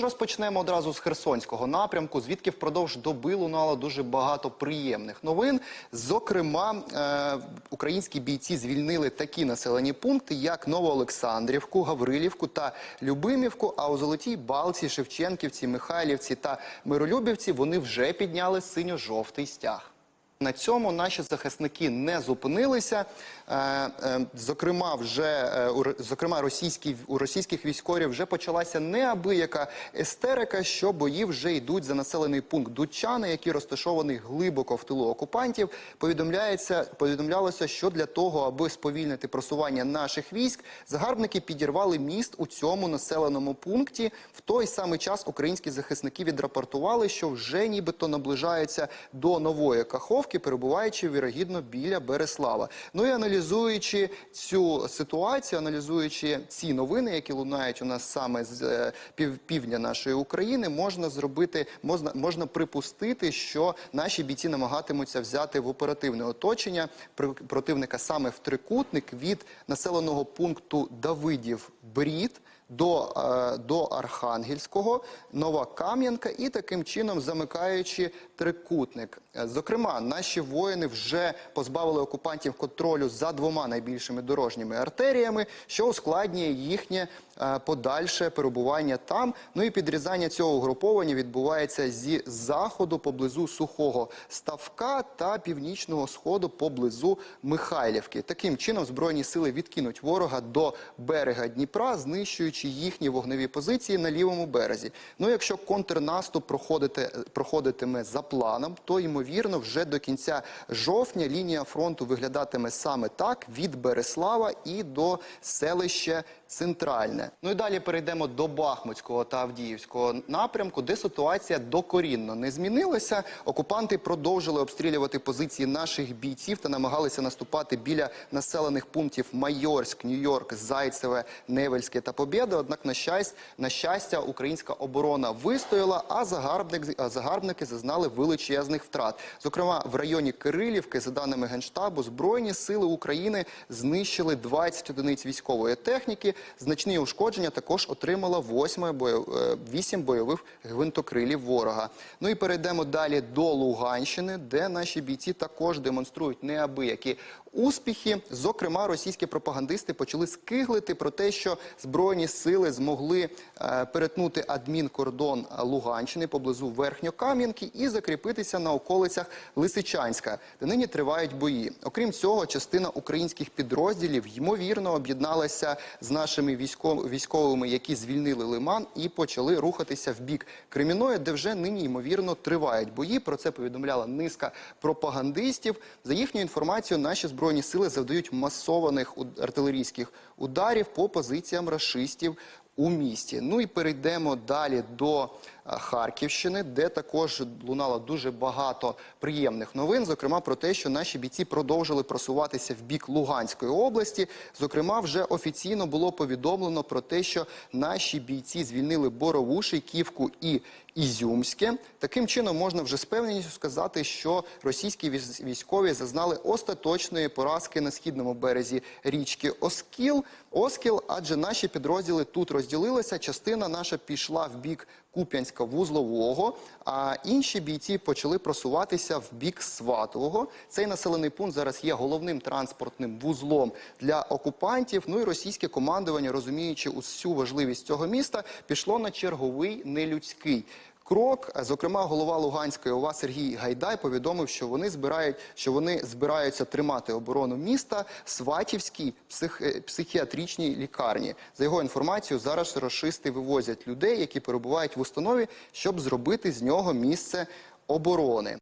Розпочнемо одразу з Херсонського напрямку, звідки впродовж доби лунало дуже багато приємних новин. Зокрема, е, українські бійці звільнили такі населені пункти, як Новоолександрівку, Гаврилівку та Любимівку. А у Золотій Балці, Шевченківці, Михайлівці та Миролюбівці вони вже підняли синьо-жовтий стяг. На цьому наші захисники не зупинилися. Е, е, Зокрема, вже е, зокрема, російські у російських військових вже почалася неабияка естерика, що бої вже йдуть за населений пункт Дудчани, який розташований глибоко в тилу окупантів. Повідомляється, повідомлялося, що для того, аби сповільнити просування наших військ, загарбники підірвали міст у цьому населеному пункті. В той самий час українські захисники відрапортували, що вже нібито наближаються до нової Каховки, перебуваючи вірогідно біля Береслава. Ну і аналізуючи цю ситуацію, аналізуючи ці новини, які лунають у нас саме з е, пів, півдня нашої України, можна зробити, можна, можна припустити, що наші бійці намагатимуться взяти в оперативне оточення пр- противника саме в трикутник від населеного пункту Давидів Брід до, е, до Архангельського, Нова Кам'янка і таким чином замикаючи трикутник. Е, Зокрема, наші воїни вже позбавили окупантів контролю за двома найбільшими дорожніми артеріями, що ускладнює їхнє подальше перебування там. Ну і підрізання цього угруповання відбувається зі заходу поблизу сухого ставка та північного сходу поблизу Михайлівки. Таким чином збройні сили відкинуть ворога до берега Дніпра, знищуючи їхні вогневі позиції на лівому березі. Ну якщо контрнаступ проходити, проходитиме за планом, то ймовірно вже до кінця жовтня лінія фронту виглядатиме саме так від Береслава і до селища Центральне. Ну і далі перейдемо до Бахмутського та Авдіївського напрямку, де ситуація докорінно не змінилася. Окупанти продовжили обстрілювати позиції наших бійців та намагалися наступати біля населених пунктів Майорськ, Нью-Йорк, Зайцеве, Невельське та Побєда. Однак, на щастя, на щастя, українська оборона вистояла, а загарбник загарбники зазнали величезних втрат. Зокрема, в районі Кирилівки, за даними генштабу, збройні сили України знищили 20 одиниць військової техніки. Значні ушкодження також отримала 8 бойов... 8 бойових гвинтокрилів ворога. Ну і перейдемо далі до Луганщини, де наші бійці також демонструють неабиякі успіхи. Зокрема, російські пропагандисти почали скиглити про те, що збройні сили змогли е, перетнути адмінкордон Луганщини поблизу Верхньокам'янки і закріпитися на околицях Лисичанська, де нині тривають бої. Окрім цього, частина українських підрозділів ймовірно об'єдналася з нашими військов- військовими, які звільнили Лиман і почали рухатися в бік Креміної, де вже нині ймовірно тривають бої. Про це повідомляла низка пропагандистів. За їхню інформацію, наші збройні сили завдають масованих артилерійських ударів по позиціям рашистів у місті. Ну і перейдемо далі до е, Харківщини, де також лунало дуже багато приємних новин. Зокрема, про те, що наші бійці продовжили просуватися в бік Луганської області. Зокрема, вже офіційно було повідомлено про те, що наші бійці звільнили Борову, Шейківку і Ізюмське. Таким чином можна вже з певністю сказати, що російські військ- військові зазнали остаточної поразки на східному березі річки Оскіл. Оскіл, адже наші підрозділи тут розділилися. Частина наша пішла в бік Куп'янська вузлового, а інші бійці почали просуватися в бік Сватового. Цей населений пункт зараз є головним транспортним вузлом для окупантів. Ну і російське командування, розуміючи усю важливість цього міста, пішло на черговий нелюдський. Крок, зокрема, голова Луганської ОВА Сергій Гайдай повідомив, що вони збирають, що вони збираються тримати оборону міста в Сватівській псих, е, психіатричній лікарні. За його інформацією, зараз рашисти вивозять людей, які перебувають в установі, щоб зробити з нього місце оборони.